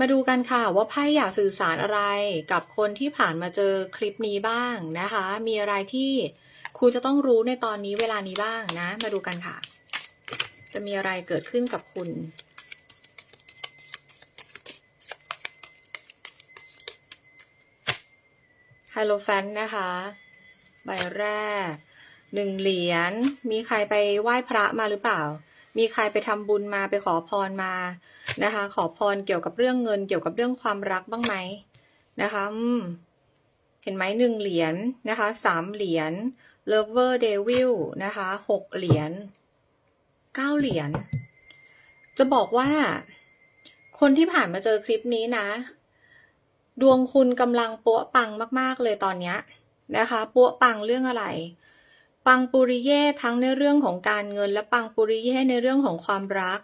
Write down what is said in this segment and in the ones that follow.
มาดูกันค่ะว่าไพ่อยากสื่อสารอะไรกับคนที่ผ่านมาเจอคลิปนี้บ้างนะคะ มีอะไรที่คุณจะต้องรู้ในตอนนี้เวลานี้บ้างนะ มาดูกันค่ะ จะมีอะไรเกิดขึ้นกับคุณ ไฮโลแฟนนะคะ ใบแรกหนึ่งเหรียญมีใครไปไหว้พระมาหรือเปล่า มีใครไปทำบุญมาไปขอพรมานะคะ ขอพรเกี่ยวกับเรื่องเงิน เกี่ยวกับเรื่องความรักบ้างไหมนะคะอืมเห็นไหมหนึ่งเหรียญนะคะสามเหรียญ lover devil นะคะหกเหรียญเก้าเหรียญจะบอกว่า คนที่ผ่านมาเจอคลิปนี้นะ ดวงคุณกำลังปัวปังมาก ๆ เลยตอนเนี้ยนะคะปัวปังเรื่องอะไร ปังปุริเย่ทั้งในเรื่องของการเงิน และปังปุริเย่ในเรื่องของความรัก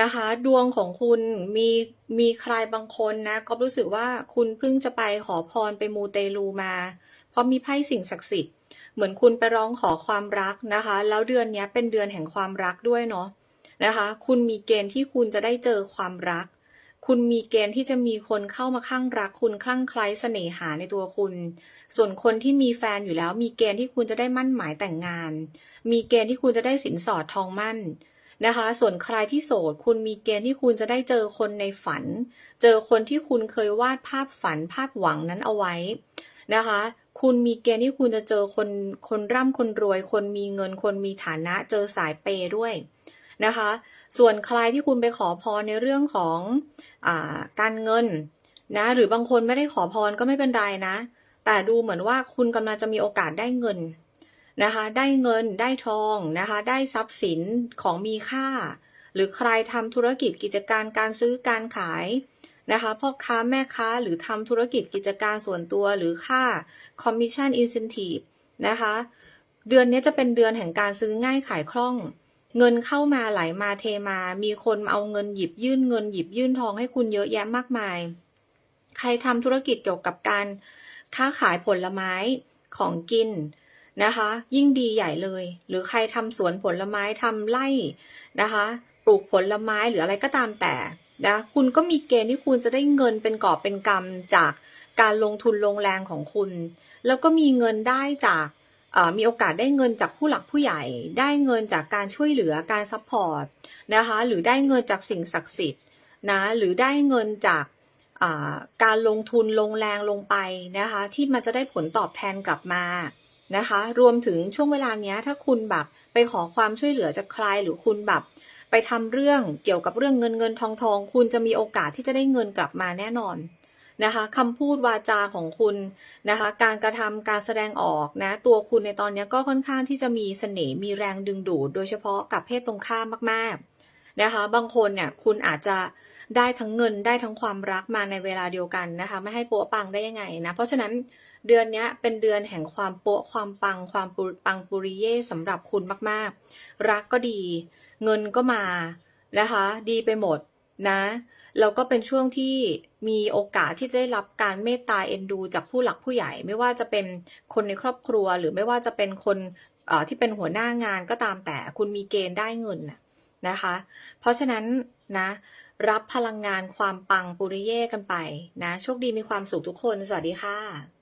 นะคะ ดวงของคุณมีมีใครบางคนนะก็รู้สึกว่าคุณเพิ่งจะไปขอพรไปมูเตลูมา เพราะมีไพ่สิ่งศักดิ์สิทธิ์เหมือนคุณไปร้องขอความรักนะคะ แล้วเดือนนี้เป็นเดือนแห่งความรักด้วยเนาะนะคะ คุณมีเกณฑ์ที่คุณจะได้เจอความรัก คุณมีเกณฑ์ที่จะมีคนเข้ามาข้างรักคุณคลั่งไคล้เสน่หาในตัวคุณ ส่วนคนที่มีแฟนอยู่แล้ว มีเกณฑ์ที่คุณจะได้มั่นหมายแต่งงาน มีเกณฑ์ที่คุณจะได้สินสอดทองมั่นนะคะ ส่วนใครที่โสด คุณมีเกณฑ์ที่คุณจะได้เจอคนในฝัน เจอคนที่คุณเคยวาดภาพฝันภาพหวังนั้นเอาไว้นะคะ คุณมีเกณฑ์ที่คุณจะเจอคนคนร่ำคนรวย คนมีเงินคนมีฐานะ เจอสายเปย์ด้วย นะคะ ส่วนใครที่คุณไปขอพรในเรื่องของอาการเงินนะหรือบางคนไม่ได้ขอพรก็ไม่เป็นไรนะ แต่ดูเหมือนว่าคุณกำลังจะมีโอกาสได้เงินนะคะ ได้เงินได้ทองนะคะ ได้ทรัพย์สินของมีค่า หรือใครทำธุรกิจกิจการการซื้อการขายนะคะพ่อค้าแม่ค้าหรือทำธุรกิจกิจการส่วนตัวหรือค่า commission incentive นะคะ เดือนนี้จะเป็นเดือนแห่งการซื้อง่ายขายคล่อง เงินเข้ามาไหลมาเทมา มีคนมาเอาเงินหยิบยื่นเงินหยิบยื่นทองให้คุณเยอะแยะมากมาย ใครทำธุรกิจเกี่ยวกับการค้าขายผลไม้ของกินนะคะ ยิ่งดีใหญ่เลย หรือใครทำสวนผลไม้ทำไร่นะคะ ปลูกผลไม้หรืออะไรก็ตามแต่นะคุณก็มีเกณฑ์ที่คุณจะได้เงินเป็นกอบเป็นกำจากการลงทุนลงแรงของคุณ แล้วก็มีเงินได้จาก มีโอกาสได้เงินจากผู้หลักผู้ใหญ่ ได้เงินจากการช่วยเหลือการซัพพอร์ตนะคะหรือได้เงินจากสิ่งศักดิ์สิทธิ์นะหรือได้เงินจากการลงทุนลงแรงลงไปนะคะที่มันจะได้ผลตอบแทนกลับมานะคะรวมถึงช่วงเวลาเนี้ยถ้าคุณแบบไปขอความช่วยเหลือจากใครหรือคุณแบบไปทำเรื่องเกี่ยวกับเรื่องเงินเงินทองทอง คุณจะมีโอกาสที่จะได้เงินกลับมาแน่นอน นะคะคำพูดวาจาของคุณนะคะ การกระทำการแสดงออกนะตัวคุณในตอนนี้ก็ค่อนข้างที่จะมีเสน่ห์มีแรงดึงดูด โดยเฉพาะกับเพศตรงข้ามมากๆนะคะ บางคนเนี่ยคุณอาจจะได้ทั้งเงินได้ทั้งความรักมาในเวลาเดียวกันนะคะ ไม่ให้โปะปังได้ยังไงนะเพราะฉะนั้นเดือนนี้เป็นเดือนแห่งความโปะความปัง ความปังปุริเย่สำหรับคุณมากๆ รักก็ดี เงินก็มานะคะ ดีไปหมด นะแล้วก็เป็นช่วงที่มีโอกาสที่จะได้รับการเมตตาเอ็นดู จากผู้หลักผู้ใหญ่ ไม่ว่าจะเป็นคนในครอบครัว หรือไม่ว่าจะเป็นคนที่เป็นหัวหน้างานก็ตามแต่คุณมีเกณฑ์ได้เงินนะคะ เพราะฉะนั้นนะรับพลังงานความปังปุริเย่กันไปนะโชคดีมีความสุขทุกคน สวัสดีค่ะ